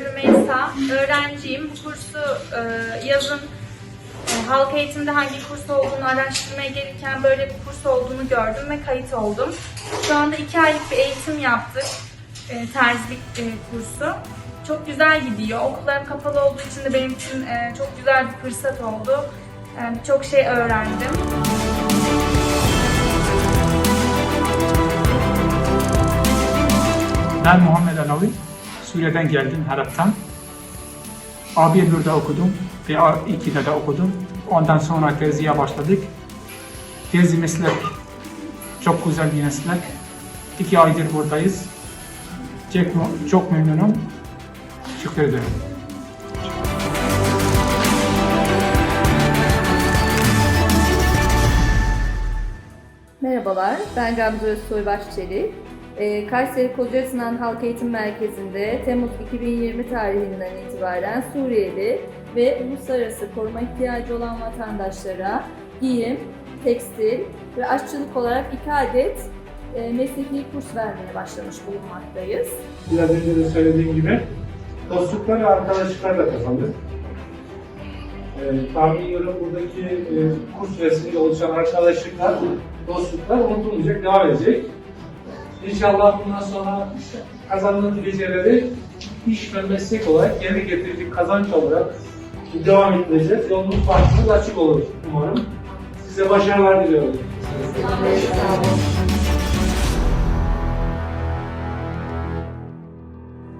Rümeysa. Öğrenciyim. Bu kursu e, yazın e, halk eğitimde hangi kurs olduğunu araştırmaya gelirken böyle bir kurs olduğunu gördüm ve kayıt oldum. Şu anda iki aylık bir eğitim yaptık. E, terzilik kursu. Çok güzel gidiyor. Okullarım kapalı olduğu için de benim için çok güzel bir fırsat oldu. Birçok şey öğrendim. Ben Muhammed Alavi. Suriye'den geldim Harap'tan. A1 burada okudum ve A2'de de okudum. Ondan sonra Gezi'ye başladık. Gezi meslek çok güzel bir meslek. İki aydır buradayız. Çok, çok memnunum. Teşekkür ederim. Merhabalar, ben Gamze Özsoy Başçelik. Ee, Kayseri Kocaeli'nden Halk Eğitim Merkezi'nde Temmuz 2020 tarihinden itibaren Suriyeli ve uluslararası koruma ihtiyacı olan vatandaşlara giyim, tekstil ve aşçılık olarak iki adet e, mesleki kurs vermeye başlamış bulunmaktayız. Biraz önce de söylediğim gibi dostluklar ve arkadaşlıklar da kazandık. Ee, tahmin buradaki e, kurs vesile oluşan arkadaşlıklar, dostluklar unutulmayacak, devam edecek. İnşallah bundan sonra kazandığımız becerileri iş ve meslek olarak yerine getirecek kazanç olarak devam ettireceğiz. Yolumuz farklı açık olur umarım. Size başarılar diliyorum. Sağ olun.